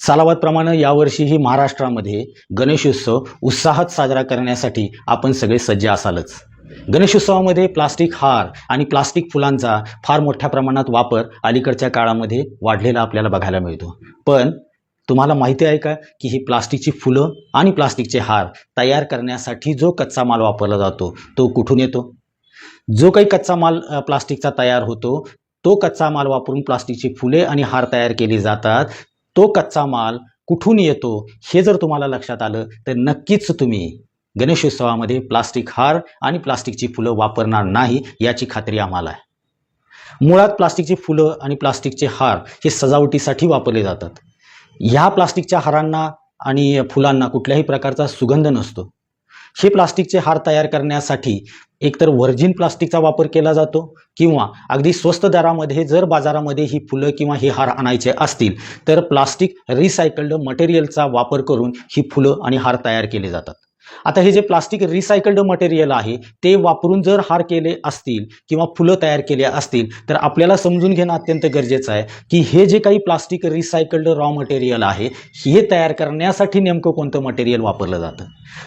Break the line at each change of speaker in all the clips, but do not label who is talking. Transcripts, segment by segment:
सालावादप्रमाणे यावर्षीही महाराष्ट्रामध्ये गणेशोत्सव उत्साहात साजरा करण्यासाठी आपण सगळे सज्ज असालच. गणेशोत्सवामध्ये प्लास्टिक हार आणि प्लास्टिक फुलांचा फार मोठ्या प्रमाणात वापर अलीकडच्या काळामध्ये वाढलेला आपल्याला बघायला मिळतो. पण तुम्हाला माहिती आहे का की ही प्लास्टिकची फुलं आणि प्लास्टिकचे हार तयार करण्यासाठी जो कच्चा माल वापरला जातो तो कुठून येतो? जो काही कच्चा माल प्लास्टिकचा तयार होतो तो कच्चा माल वापरून प्लास्टिकची फुले आणि हार तयार केले जातात. तो कच्चा माल कुठून येतो हे जर तुम्हाला लक्षात आलं तर नक्कीच तुम्ही गणेशोत्सवामध्ये प्लास्टिक हार आणि प्लास्टिकची फुलं वापरणार नाही याची खात्री आम्हाला आहे. मुळात प्लास्टिकची फुलं आणि प्लास्टिकचे हार हे सजावटीसाठी वापरले जातात. ह्या प्लास्टिकच्या हारांना आणि फुलांना कुठल्याही प्रकारचा सुगंध नसतो. हे प्लास्टिकचे हार तयार करण्यासाठी एकतर व्हर्जिन प्लास्टिकचा वापर केला जातो किंवा अगदी स्वस्त दरामध्ये जर बाजारामध्ये ही फुलं किंवा हे हार आणायचे असतील तर प्लास्टिक रिसायकल्ड मटेरियलचा वापर करून ही फुलं आणि हार तयार केले जातात. आता हे जे प्लास्टिक रिसायकल्ड मटेरियल आहे ते वापरून जर हार केले असतील किंवा फुलं तयार केले असतील तर आपल्याला समजून घेणं अत्यंत गरजेचं आहे की हे जे काही प्लास्टिक रिसायकल्ड रॉ मटेरियल आहे हे तयार करण्यासाठी नेमकं कोणतं मटेरियल वापरलं जातं?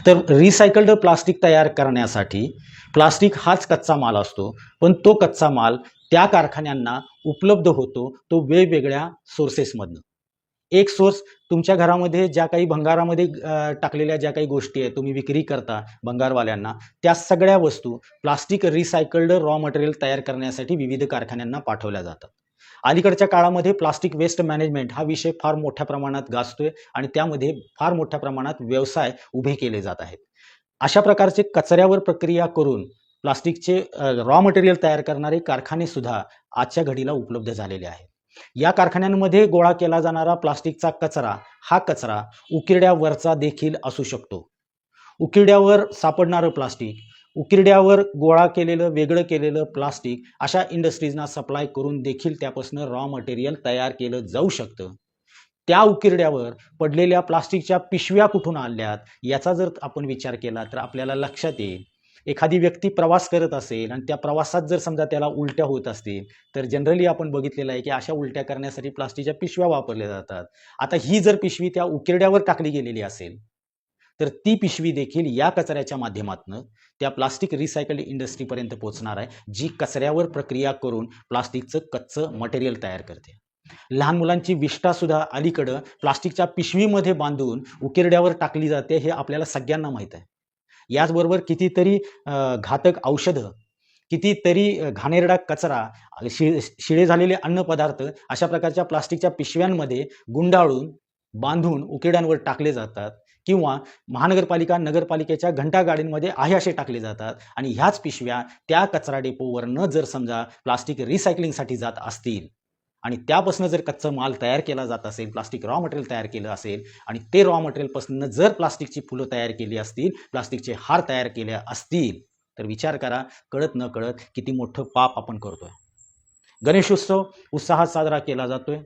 तर रिसायकल्ड प्लास्टिक तयार करण्यासाठी प्लास्टिक हाच कच्चा माल असतो पण तो कच्चा माल त्या कारखान्यांना उपलब्ध होतो तो वेगवेगळ्या सोर्सेसमधनं एक सोर्स तुमच्या घरामध्ये ज्या काही भंगारामध्ये टाकलेल्या ज्या काही गोष्टी आहेत तुम्ही विक्री करता भंगारवाल्यांना त्या सगळ्या वस्तू प्लास्टिक रिसायकल्ड रॉ मटेरियल तयार करण्यासाठी विविध कारखान्यांना पाठवल्या जातात. अलीकडच्या काळामध्ये प्लास्टिक वेस्ट मॅनेजमेंट हा विषय फार मोठ्या प्रमाणात गाजतोय आणि त्यामध्ये फार मोठ्या प्रमाणात व्यवसाय उभे केले जात आहेत. अशा प्रकारचे कचऱ्यावर प्रक्रिया करून प्लास्टिकचे रॉ मटेरियल तयार करणारे कारखाने सुद्धा आजच्या घडीला उपलब्ध झालेले आहेत. या कारखान्यांमध्ये गोळा केला जाणारा प्लास्टिकचा कचरा हा कचरा उकिरड्यावरचा देखील असू शकतो. उकिरड्यावर सापडणारं प्लास्टिक उकिरड्यावर गोळा केलेलं वेगळं केलेलं प्लास्टिक अशा इंडस्ट्रीजना सप्लाय करून देखील त्यापासून रॉ मटेरियल तयार केलं जाऊ शकतं. त्या उकिरड्यावर पडलेल्या प्लास्टिकच्या पिशव्या कुठून आणल्यात याचा जर आपण विचार केला तर आपल्याला लक्षात येईल एखादी व्यक्ती प्रवास करत असेल आणि त्या प्रवासात जर समजा त्याला उलट्या होत असतील तर जनरली आपण बघितलेलं आहे की अशा उलट्या करण्यासाठी प्लास्टिकच्या पिशव्या वापरल्या जातात. आता ही जर पिशवी त्या उकिरड्यावर टाकली गेलेली असेल तर ती पिशवी देखील या कचऱ्याच्या माध्यमातून त्या प्लास्टिक रिसायकल इंडस्ट्रीपर्यंत पोहोचणार आहे जी कचऱ्यावर प्रक्रिया करून प्लास्टिकचं कच्चं मटेरियल तयार करते. लहान मुलांची विष्ठासुद्धा अलीकडं प्लास्टिकच्या पिशवीमध्ये बांधून उकिरड्यावर टाकली जाते हे आपल्याला सगळ्यांना माहीत आहे. याचबरोबर कितीतरी घातक औषधं कितीतरी घाणेरडा कचरा शि शिळे झालेले अन्नपदार्थ अशा प्रकारच्या प्लास्टिकच्या पिशव्यांमध्ये गुंडाळून बांधून उकेड्यांवर टाकले जातात किंवा महानगरपालिका नगरपालिकेच्या घंटा गाडींमध्ये आहे असे टाकले जातात आणि ह्याच पिशव्या त्या कचरा डेपोवरनं जर समजा प्लास्टिक रिसायकलिंगसाठी जात असतील आणि त्यापासून जर कच्चं माल तयार केला जात असेल प्लास्टिक रॉ मटेरियल तयार केलं असेल आणि ते रॉ मटेरियलपासून जर प्लास्टिकची फुलं तयार केली असतील प्लास्टिकचे हार तयार केले असतील तर विचार करा कळत न कळत किती मोठं पाप आपण करतोय. गणेशोत्सव उत्साहात साजरा केला जातोय.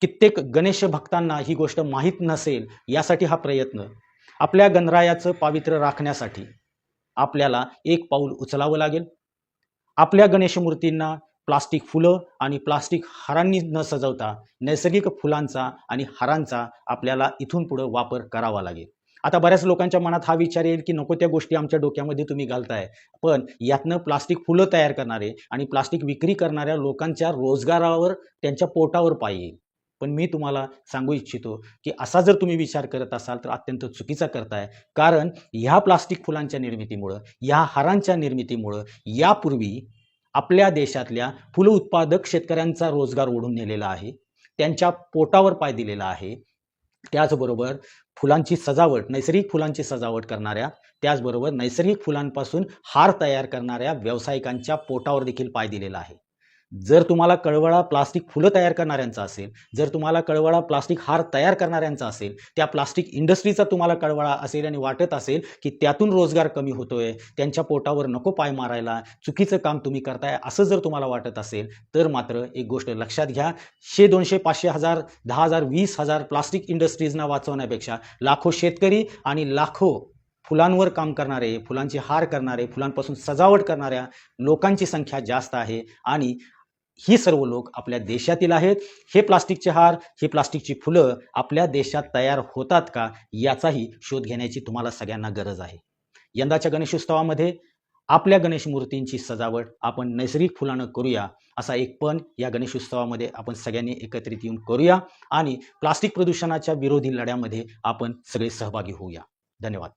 कित्येक गणेश भक्तांना ही गोष्ट माहीत नसेल यासाठी हा प्रयत्न. आपल्या गणरायाचं पावित्र्य राखण्यासाठी आपल्याला एक पाऊल उचलावं लागेल. आपल्या गणेश मूर्तींना प्लास्टिक फुलं आणि प्लास्टिक हारांनी न सजवता नैसर्गिक फुलांचा आणि हारांचा आपल्याला इथून पुढं वापर करावा लागेल. आता बऱ्याच लोकांच्या मनात हा विचार येईल की नको त्या गोष्टी आमच्या डोक्यामध्ये तुम्ही घालताय. पण यातनं प्लास्टिक फुलं तयार करणारे आणि प्लास्टिक विक्री करणाऱ्या लोकांच्या रोजगारावर त्यांच्या पोटावर पाय येईल. पण मी तुम्हाला सांगू इच्छितो की असा जर तुम्ही विचार करत असाल तर अत्यंत चुकीचा करताय. कारण ह्या प्लास्टिक फुलांच्या निर्मितीमुळं ह्या हारांच्या निर्मितीमुळं यापूर्वी आपल्या देशातल्या फुलं उत्पादक शेतकऱ्यांचा रोजगार ओढून नेलेला आहे. त्यांच्या पोटावर पाय दिलेला आहे. त्याचबरोबर फुलांची सजावट नैसर्गिक फुलांची सजावट करणाऱ्या त्याचबरोबर नैसर्गिक फुलांपासून हार तयार करणाऱ्या व्यावसायिकांच्या पोटावर देखील पाय दिलेला आहे. जर तुम्हाला कळवळा प्लास्टिक फुलं तयार करणाऱ्यांचा असेल जर तुम्हाला कळवळा प्लास्टिक हार तयार करणाऱ्यांचा असेल त्या प्लास्टिक इंडस्ट्रीचा तुम्हाला कळवळा असेल आणि वाटत असेल की त्यातून रोजगार कमी होतोय त्यांच्या पोटावर नको पाय मारायला चुकीचं काम तुम्ही करताय असं जर तुम्हाला वाटत असेल तर मात्र एक गोष्ट लक्षात घ्या. शे दोनशे पाचशे हजार दहा हजार वीस हजार प्लास्टिक इंडस्ट्रीजना वाचवण्यापेक्षा लाखो शेतकरी आणि लाखो फुलांवर काम करणारे फुलांचे हार करणारे फुलांपासून सजावट करणाऱ्या लोकांची संख्या जास्त आहे आणि ही सर्व लोक आपल्या देशातील आहेत. हे प्लास्टिकचे हार हे प्लास्टिकची फुलं आपल्या देशात तयार होतात का याचाही शोध घेण्याची तुम्हाला सगळ्यांना गरज आहे. यंदाच्या गणेशोत्सवामध्ये आपल्या गणेश मूर्तींची सजावट आपण नैसर्गिक फुलानं करूया असा एक पण या गणेशोत्सवामध्ये आपण सगळ्यांनी एकत्रित येऊन करूया आणि प्लास्टिक प्रदूषणाच्या विरोधी लढ्यामध्ये आपण सगळे सहभागी होऊया. धन्यवाद.